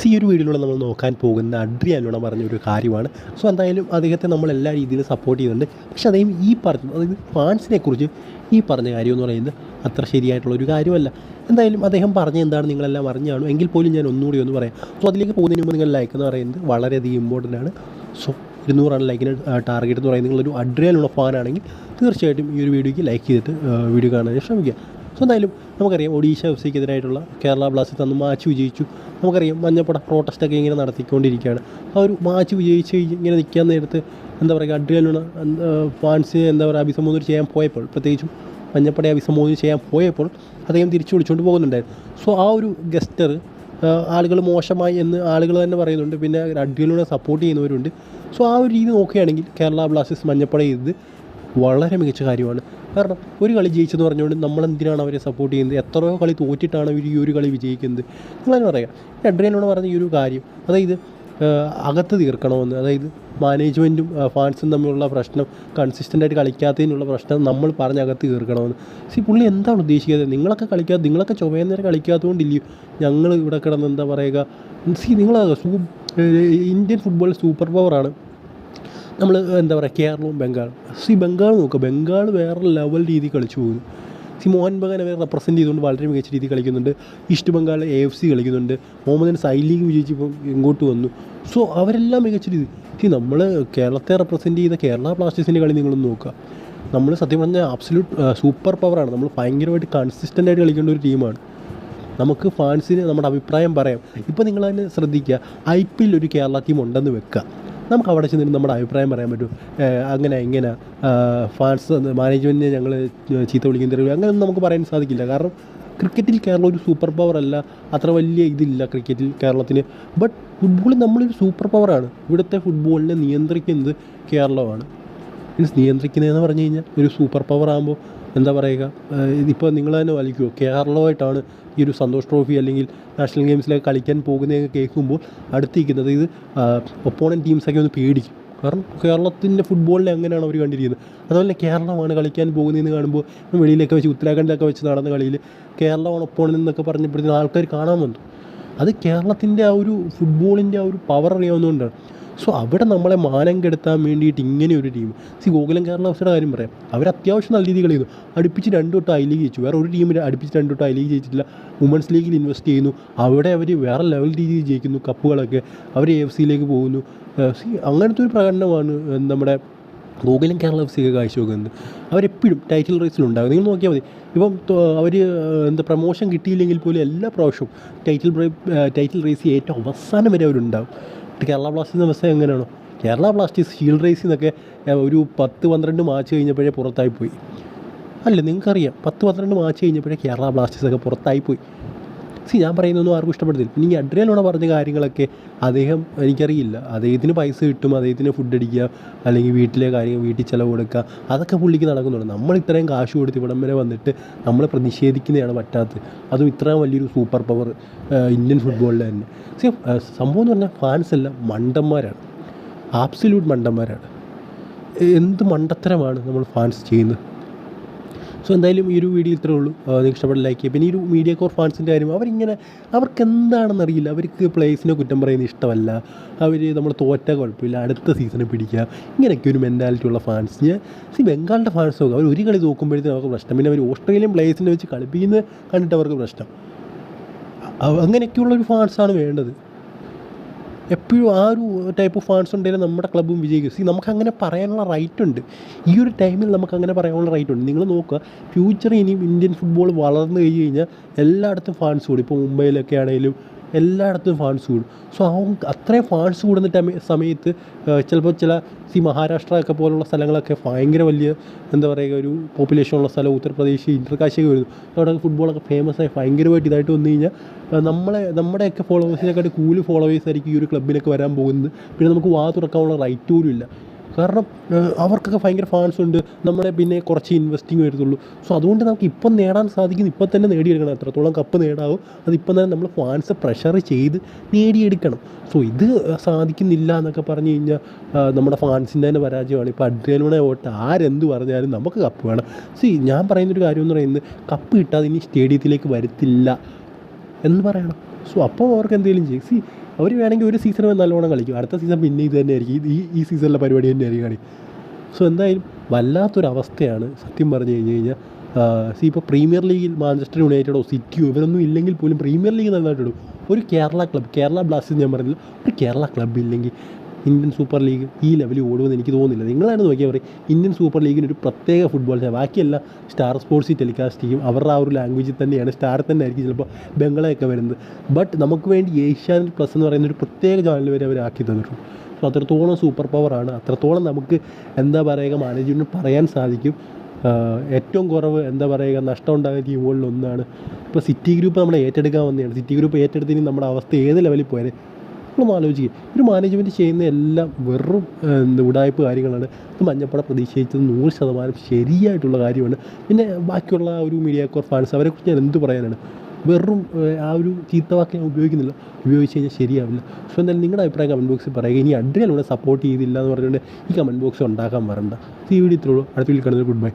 So ഈ ഒരു വീഡിയോയിലൂടെ നമ്മൾ നോക്കാൻ പോകുന്ന അഡ്രിയാനോണ പറഞ്ഞ ഒരു കാര്യമാണ്. സോ എന്തായാലും അദ്ദേഹത്തെ നമ്മൾ എല്ലാ രീതിയിലും സപ്പോർട്ട് ചെയ്യുന്നുണ്ട്. പക്ഷേ അദ്ദേഹം ഈ പറഞ്ഞു അതായത് ഫാൻസിനെ കുറിച്ച് ഈ പറഞ്ഞ കാര്യം എന്ന് പറയുന്നത് അത്ര ശരിയായിട്ടുള്ള ഒരു കാര്യമല്ല. എന്തായാലും അദ്ദേഹം പറഞ്ഞ എന്താണ് നിങ്ങളെല്ലാം അറിഞ്ഞാണ്? എങ്കിൽ പോലും ഞാൻ ഒന്നുകൂടി ഒന്ന് പറയാം. സോ അതിലേക്ക് പോകുന്നതിന് മുമ്പ് നിങ്ങൾ ലൈക്ക് എന്ന് പറയുന്നത് വളരെയധികം ഇമ്പോർട്ടന്റ് ആണ്. സോ ഇരുന്നൂറാണ് ലൈക്കിന് ടാർഗറ്റ് എന്ന് പറയുന്നത് നിങ്ങളൊരു അഡ്രിയാനുള്ള ഫാനാണെങ്കിൽ തീർച്ചയായിട്ടും ഈ ഒരു വീഡിയോയ്ക്ക് ലൈക്ക് ചെയ്തിട്ട് വീഡിയോ കാണാൻ ശ്രമിക്കുക. സോ എന്തായാലും നമുക്കറിയാം ഒഡീഷ എഫ് സിക്കെതിരായിട്ടുള്ള കേരള ബ്ലാസ്റ്റേഴ്സ് അന്ന് മാച്ച് വിജയിച്ചു. നമുക്കറിയാം മഞ്ഞപ്പട പ്രോട്ടസ്റ്റൊക്കെ ഇങ്ങനെ നടത്തിക്കൊണ്ടിരിക്കുകയാണ്. ആ ഒരു മാച്ച് വിജയിച്ച് ഇങ്ങനെ നിൽക്കാൻ നേരത്ത് എന്താ പറയുക അഡ്രിയാലുള്ള ഫാൻസ് എന്താ പറയുക അഭിസംബോധന ചെയ്യാൻ പോയപ്പോൾ പ്രത്യേകിച്ചും മഞ്ഞപ്പടയെ അഭിസംബോധന ചെയ്യാൻ പോയപ്പോൾ അദ്ദേഹം തിരിച്ചു വിളിച്ചുകൊണ്ട് പോകുന്നുണ്ടായിരുന്നു. സോ ആ ഒരു ഗസ്റ്റർ ആളുകൾ മോശമായി എന്ന് ആളുകൾ തന്നെ പറയുന്നുണ്ട്. പിന്നെ അഡ്രിയലിനെ സപ്പോർട്ട് ചെയ്യുന്നവരുണ്ട്. സോ ആ ഒരു രീതി നോക്കുകയാണെങ്കിൽ കേരള ബ്ലാസ്റ്റേഴ്സ് മഞ്ഞപ്പട ചെയ്തത് വളരെ മികച്ച കാര്യമാണ്. കാരണം ഒരു കളി ജയിച്ചെന്ന് പറഞ്ഞുകൊണ്ട് നമ്മൾ എന്തിനാണ് അവരെ സപ്പോർട്ട് ചെയ്യുന്നത്? എത്രയോ കളി തോറ്റിട്ടാണ് ഈ ഒരു കളി വിജയിക്കുന്നത്. നിങ്ങളതിന് പറയാം. എഡ്രിയനോട് പറഞ്ഞ ഈ ഒരു കാര്യം അതായത് അകത്ത് തീർക്കണമെന്ന് അതായത് മാനേജ്മെന്റും ഫാൻസും തമ്മിലുള്ള പ്രശ്നം കൺസിസ്റ്റന്റായിട്ട് കളിക്കാത്തതിനുള്ള പ്രശ്നം നമ്മൾ പറഞ്ഞ് അകത്ത് തീർക്കണമെന്ന്. സി പുള്ളി എന്താണ് ഉദ്ദേശിക്കുന്നത് നിങ്ങളൊക്കെ കളിക്കാതെ നിങ്ങളൊക്കെ ചൊവ്വേന്നേരം കളിക്കാത്തതുകൊണ്ടില്ലയോ ഞങ്ങൾ ഇവിടെ കിടന്ന് എന്താ പറയുക? സി നിങ്ങൾ സൂ ഇന്ത്യൻ ഫുട്ബോൾ സൂപ്പർ പവറാണ് നമ്മൾ എന്താ പറയുക കേരളവും ബംഗാളും. സി ബംഗാൾ നോക്കുക ബംഗാൾ വേറെ ലെവൽ രീതി കളിച്ചു പോകുന്നു സി മോഹൻ ബഗാൻ അവരെ റെപ്രസെന്റ് ചെയ്തുകൊണ്ട് വളരെ മികച്ച രീതിയിൽ കളിക്കുന്നുണ്ട്. East Bengal A F C കളിക്കുന്നുണ്ട്. മുഹമ്മദ് സൈ ലീഗ് വിജയിച്ച് ഇപ്പോൾ ഇങ്ങോട്ട് വന്നു. സോ അവരെല്ലാം മികച്ച രീതി. സി നമ്മൾ കേരളത്തെ റെപ്രസെന്റ് ചെയ്ത കേരള ബ്ലാസ്റ്റേഴ്സിന്റെ കളി നിങ്ങളൊന്ന് നോക്കുക. നമ്മൾ സത്യം പറഞ്ഞാൽ അബ്സല്യൂട്ട് സൂപ്പർ പവറാണ് നമ്മൾ ഭയങ്കരമായിട്ട് കൺസിസ്റ്റന്റ് ആയിട്ട് കളിക്കേണ്ട ഒരു ടീമാണ് നമുക്ക് ഫാൻസിന് നമ്മുടെ അഭിപ്രായം പറയാം. ഇപ്പോൾ നിങ്ങൾ അതിനെ ശ്രദ്ധിക്കുക. ഐ പി എൽ ഒരു കേരള ടീം ഉണ്ടെന്ന് വെക്കുക. നമുക്ക് അവിടെ ചെന്നിട്ട് നമ്മുടെ അഭിപ്രായം പറയാൻ പറ്റും. അങ്ങനെ ഇങ്ങനെ ഫാൻസ് മാനേജ്മെന്റിനെ ഞങ്ങൾ ചീത്ത വിളിക്കുന്ന തെരുവ് അങ്ങനെയൊന്നും നമുക്ക് പറയാൻ സാധിക്കില്ല. കാരണം ക്രിക്കറ്റിൽ കേരളം ഒരു സൂപ്പർ പവർ അല്ല. അത്ര വലിയ ഇതില്ല ക്രിക്കറ്റിൽ കേരളത്തിന്. ബട്ട് ഫുട്ബോളിൽ നമ്മളൊരു സൂപ്പർ പവറാണ് ഇവിടുത്തെ ഫുട്ബോളിനെ നിയന്ത്രിക്കുന്നത് കേരളമാണ്. മീൻസ് നിയന്ത്രിക്കുന്നതെന്ന് പറഞ്ഞു കഴിഞ്ഞാൽ ഒരു സൂപ്പർ പവർ ആകുമ്പോൾ എന്താ പറയുക ഇതിപ്പോൾ നിങ്ങൾ തന്നെ വലിക്കുമോ കേരളമായിട്ടാണ് ഈ ഒരു സന്തോഷ് ട്രോഫി അല്ലെങ്കിൽ നാഷണൽ ഗെയിംസിലൊക്കെ കളിക്കാൻ പോകുന്നതൊക്കെ കേൾക്കുമ്പോൾ അടുത്തിരിക്കുന്നത് ഇത് ഒപ്പോണന്റ് ടീംസൊക്കെ ഒന്ന് പേടിക്കും. കാരണം കേരളത്തിന്റെ ഫുട്ബോളിനെ അങ്ങനെയാണ് അവർ കണ്ടിരിക്കുന്നത്. അതുപോലെ കേരളമാണ് കളിക്കാൻ പോകുന്നതെന്ന് കാണുമ്പോൾ വെളിയിലൊക്കെ വെച്ച് ഉത്തരാഖണ്ഡിലൊക്കെ വെച്ച് നടന്ന കളിയിൽ കേരളമാണ് ഒപ്പോണൻ എന്നൊക്കെ പറഞ്ഞപ്പോഴത്തേക്കും ആൾക്കാർ കാണാൻ വന്നു. അത് കേരളത്തിന്റെ ആ ഒരു ഫുട്ബോളിന്റെ ആ ഒരു പവർ അറിയാവുന്നതുകൊണ്ടാണ്. സോ അവിടെ നമ്മളെ മാനം കെടുത്താൻ വേണ്ടിയിട്ട് ഇങ്ങനെ ഒരു ടീം സി ഗോകുലം കേരള അവസ്ഥയുടെ കാര്യം പറയാം. അവർ അത്യാവശ്യം നല്ല രീതിയിൽ കളിക്കുന്നു. അടുപ്പിച്ച് രണ്ട് തൊട്ട് ഐ ലീഗ് ജയിച്ചു. വേറെ ഒരു ടീമിൽ അടുപ്പിച്ച് രണ്ട് തൊട്ട് ഐ ലീഗ് ജയിച്ചിട്ടില്ല. വുമൻസ് ലീഗിൽ ഇൻവെസ്റ്റ് ചെയ്യുന്നു. അവിടെ അവർ വേറെ ലെവൽ രീതിയിൽ ജയിക്കുന്നു. കപ്പുകളൊക്കെ അവർ എ എഫ് സിയിലേക്ക് പോകുന്നു. സി അങ്ങനത്തെ ഒരു പ്രകടനമാണ് നമ്മുടെ ഗോകുലം കേരള എഫ് ഒക്കെ കാഴ്ചവെക്കുന്നത്. അവരെപ്പോഴും ടൈറ്റിൽ റേസിലുണ്ടാകും നിങ്ങൾ നോക്കിയാൽ മതി. ഇപ്പം അവർ എന്താ പ്രൊമോഷൻ കിട്ടിയില്ലെങ്കിൽ പോലും എല്ലാ പ്രാവശ്യവും ടൈറ്റിൽ ടൈറ്റിൽ റേസ് ഏറ്റവും അവസാനം വരെ അവരുണ്ടാവും കേരള ബ്ലാസ്റ്റേഴ്സിന്റെ അവസ്ഥ എങ്ങനെയാണോ? കേരള ബ്ലാസ്റ്റേഴ്സ് ഷീൽഡ് റേസിൽ ഒരു പത്ത് പന്ത്രണ്ട് മാച്ച് കഴിഞ്ഞപ്പോഴേ പുറത്തായി പോയി അല്ല നിങ്ങൾക്കറിയാം പത്ത് പന്ത്രണ്ട് മാച്ച് കഴിഞ്ഞപ്പോഴേ കേരള ബ്ലാസ്റ്റേഴ്സൊക്കെ പുറത്തായി പോയി സി ഞാൻ പറയുന്നൊന്നും ആർക്കും ഇഷ്ടപ്പെടുന്നില്ല. പിന്നെ ഈ അഡ്രിയനോട് പറഞ്ഞ കാര്യങ്ങളൊക്കെ അദ്ദേഹം എനിക്കറിയില്ല. അദ്ദേഹത്തിന് പൈസ കിട്ടും അദ്ദേഹത്തിന് ഫുഡ് അടിക്കുക അല്ലെങ്കിൽ വീട്ടിലെ കാര്യങ്ങൾ വീട്ടിൽ ചിലവ് കൊടുക്കുക അതൊക്കെ പുള്ളിക്ക് നടക്കുന്നുണ്ട് നമ്മൾ ഇത്രയും കാശ് കൊടുത്ത് ഇവിടം വരെ വന്നിട്ട് നമ്മൾ പ്രതിഷേധിക്കുന്നതാണ് പറ്റാത്തത്. അതും ഇത്രയും വലിയൊരു സൂപ്പർ പവർ ഇന്ത്യൻ ഫുട്ബോളിൽ തന്നെ. സി സംഭവം എന്ന് പറഞ്ഞാൽ ഫാൻസ് എല്ലാം മണ്ടന്മാരാണ്. ആബ്സല്യൂട്ട് മണ്ടന്മാരാണ്. എന്ത് മണ്ടത്തരമാണ് നമ്മൾ ഫാൻസ് ചെയ്യുന്നത്. സോ എന്തായാലും ഈ ഒരു വീഡിയോ ഇത്രേ ഉള്ളൂ. നിങ്ങൾക്ക് ഇഷ്ടപ്പെട്ട ലൈക്ക് ചെയ്യുക. പിന്നെ ഈ ഒരു മീഡിയ കോർ ഫാൻസിന്റെ കാര്യം അവരിങ്ങനെ അവർക്ക് എന്താണെന്ന് അറിയില്ല. അവർക്ക് പ്ലേസിനെ കുറ്റം പറയുന്നത് ഇഷ്ടമല്ല. അവർ നമ്മൾ തോറ്റ കുഴപ്പമില്ല. അടുത്ത സീസണിൽ പിടിക്കുക. ഇങ്ങനെയൊക്കെ ഒരു മെന്റാലിറ്റി ഉള്ള ഫാൻസ് സി ബംഗാളിന്റെ ഫാൻസ് നോക്കുക അവർ ഒരു കളി നോക്കുമ്പോഴത്തേക്കും അവർക്ക് പ്രശ്നം. പിന്നെ അവർ ഓസ്ട്രേലിയൻ പ്ലേസിനെ വെച്ച് കളിപ്പിക്കുന്നത് കണ്ടിട്ട് അവർക്ക് പ്രശ്നം. അങ്ങനെയൊക്കെയുള്ളൊരു ഫാൻസാണ് വേണ്ടത്. എപ്പോഴും ആ ഒരു ടൈപ്പ് ഓഫ് ഫാൻസ് ഉണ്ടെങ്കിൽ നമ്മുടെ ക്ലബ്ബും വിജയിക്കും. സി നമുക്ക് അങ്ങനെ പറയാനുള്ള റൈറ്റ് ഉണ്ട്. ഈ ഒരു ടൈമിൽ നമുക്ക് അങ്ങനെ പറയാനുള്ള റൈറ്റ് ഉണ്ട്. നിങ്ങൾ നോക്കുക ഫ്യൂച്ചർ ഇനിയും ഇന്ത്യൻ ഫുട്ബോൾ വളർന്നു കഴിഞ്ഞ് കഴിഞ്ഞാൽ എല്ലായിടത്തും ഫാൻസ് കൂടും ഇപ്പോൾ മുംബൈയിലൊക്കെ ആണെങ്കിലും എല്ലായിടത്തും ഫാൻസ് കൂടും. സോ ആ അത്രയും ഫാൻസ് കൂടുന്ന സമയത്ത് ചിലപ്പോൾ ചില സി മഹാരാഷ്ട്ര ഒക്കെ പോലുള്ള സ്ഥലങ്ങളൊക്കെ ഭയങ്കര വലിയ എന്താ പറയുക ഒരു പോപ്പുലേഷൻ ഉള്ള സ്ഥലം ഉത്തർപ്രദേശ് ഇന്റർകാശൊക്കെ വരുന്നു. അവിടെ ഫുട്ബോളൊക്കെ ഫേമസ് ആയി ഭയങ്കരമായിട്ട് ഇതായിട്ട് വന്നു കഴിഞ്ഞാൽ നമ്മളെ നമ്മുടെയൊക്കെ ഫോളോവേഴ്സിനെക്കാട്ട് കൂടുതൽ ഫോളോവേഴ്സ് ആയിരിക്കും ഈ ഒരു ക്ലബിനൊക്കെ വരാൻ പോകുന്നത്. പിന്നെ നമുക്ക് വാ തുറക്കാനുള്ള റൈറ്റ് പോലും ഇല്ല. കാരണം അവർക്കൊക്കെ ഭയങ്കര ഫാൻസ് ഉണ്ട്. നമ്മളെ പിന്നെ കുറച്ച് ഇൻവെസ്റ്റിംഗ് വരുത്തുള്ളൂ. സോ അതുകൊണ്ട് നമുക്ക് ഇപ്പം നേടാൻ സാധിക്കും ഇപ്പം തന്നെ നേടിയെടുക്കണം. എത്രത്തോളം കപ്പ് നേടാവും അത് ഇപ്പം തന്നെ നമ്മൾ ഫാൻസ് പ്രഷർ ചെയ്ത് നേടിയെടുക്കണം. സോ ഇത് സാധിക്കുന്നില്ല എന്നൊക്കെ പറഞ്ഞു കഴിഞ്ഞാൽ നമ്മുടെ ഫാൻസിന്റെ തന്നെ പരാജയമാണ്. ഇപ്പോൾ അഡ്രിയലോണെ ഓട്ട് ആരെന്ത് പറഞ്ഞാലും നമുക്ക് കപ്പ് വേണം. സി ഞാൻ പറയുന്നൊരു കാര്യം എന്ന് പറയുന്നത് കപ്പ് കിട്ടാതെ ഇനി സ്റ്റേഡിയത്തിലേക്ക് വരത്തില്ല എന്ന് പറയണം. സോ അപ്പോൾ അവർക്ക് എന്തെങ്കിലും ചെയ്യും. സി അവർ വേണമെങ്കിൽ ഒരു സീസൺ നല്ലോണം കളിക്കും. അടുത്ത സീസൺ പിന്നെ ഇത് തന്നെ ആയിരിക്കും ഈ ഈ സീസണിലെ പരിപാടി തന്നെ ആയിരിക്കും കളി. സോ എന്തായാലും വല്ലാത്തൊരവസ്ഥയാണ് സത്യം പറഞ്ഞു കഴിഞ്ഞ് കഴിഞ്ഞാൽ. സി ഇപ്പോൾ പ്രീമിയർ ലീഗിൽ മാഞ്ചസ്റ്റർ യുണൈറ്റഡോ സിറ്റിയോ ഇവരൊന്നും ഇല്ലെങ്കിൽ പോലും പ്രീമിയർ ലീഗ് നന്നായിട്ടിടും ഒരു കേരള ക്ലബ്ബ് കേരള ബ്ലാസ്റ്റേഴ്സ് ഞാൻ പറഞ്ഞില്ല. ഒരു കേരള ക്ലബ്ബ് ഇല്ലെങ്കിൽ ഇന്ത്യൻ സൂപ്പർ ലീഗ് ഈ ലെവലിൽ ഓടുമെന്ന് എനിക്ക് തോന്നുന്നില്ല. നിങ്ങളാണ് നോക്കിയാൽ പറയും. ഇന്ത്യൻ സൂപ്പർ ലീഗിന് ഒരു പ്രത്യേക ഫുട്ബോൾ ബാക്കിയെല്ലാം സ്റ്റാർ സ്പോർട്സ് ടെലികാസ്റ്റ് ചെയ്യും അവരുടെ ആ ഒരു ലാംഗ്വേജിൽ തന്നെയാണ്. സ്റ്റാർ തന്നെ ആയിരിക്കും ചിലപ്പോൾ ബംഗളയൊക്കെ വരുന്നത്. ബട്ട് നമുക്ക് വേണ്ടി ഏഷ്യാനെറ്റ് പ്ലസ് എന്ന് പറയുന്ന ഒരു പ്രത്യേക ചാനൽ വരെ അവർ ആക്കി തന്നിട്ടുണ്ട്. സോ അത്രത്തോളം സൂപ്പർ പവറാണ് അത്രത്തോളം നമുക്ക് എന്താ പറയുക മാനേജ്മെന്റ് പറയാൻ സാധിക്കും. ഏറ്റവും കുറവ് എന്താ പറയുക നഷ്ടം ഉണ്ടായ ടീമുകളിൽ ഒന്നാണ്. ഇപ്പോൾ സിറ്റി ഗ്രൂപ്പ് നമ്മളെ ഏറ്റെടുക്കാൻ വന്നതാണ്. സിറ്റി ഗ്രൂപ്പ് ഏറ്റെടുത്തതിന് നമ്മുടെ അവസ്ഥ ഏത് ലെവലിൽ പോയാൽ നമ്മളൊന്ന് ആലോചിക്കുക ഒരു മാനേജ്മെന്റ് ചെയ്യുന്ന എല്ലാം വെറും ഉടായ്പ കാര്യങ്ങളാണ്. അത് മഞ്ഞപ്പട പ്രതീക്ഷിച്ചത് നൂറ് ശതമാനം ശരിയായിട്ടുള്ള കാര്യമാണ്. പിന്നെ ബാക്കിയുള്ള ഒരു മീഡിയ കോർ ഫാൻസ് അവരെക്കുറിച്ച് ഞാൻ എന്ത് പറയാനാണ്? വെറും ആ ഒരു ചീത്തവാക്ക് ഞാൻ ഉപയോഗിക്കുന്നില്ല. ഉപയോഗിച്ച് കഴിഞ്ഞാൽ ശരിയാവില്ല. സോ എന്തായാലും നിങ്ങളുടെ അഭിപ്രായം കമന്റ് ബോക്സിൽ പറയുക. ഇനി അഡ്രിയൽ ഇവിടെ സപ്പോർട്ട് ചെയ്തില്ല എന്ന് പറഞ്ഞുകൊണ്ട് ഈ കമന്റ് ബോക്സ് ഉണ്ടാക്കാൻ വരണ്ട. ഈ വീഡിയോ ഇത്രയുള്ളൂ അടുത്ത വീട്ടിൽ കാണുന്നത് ഗുഡ് ബൈ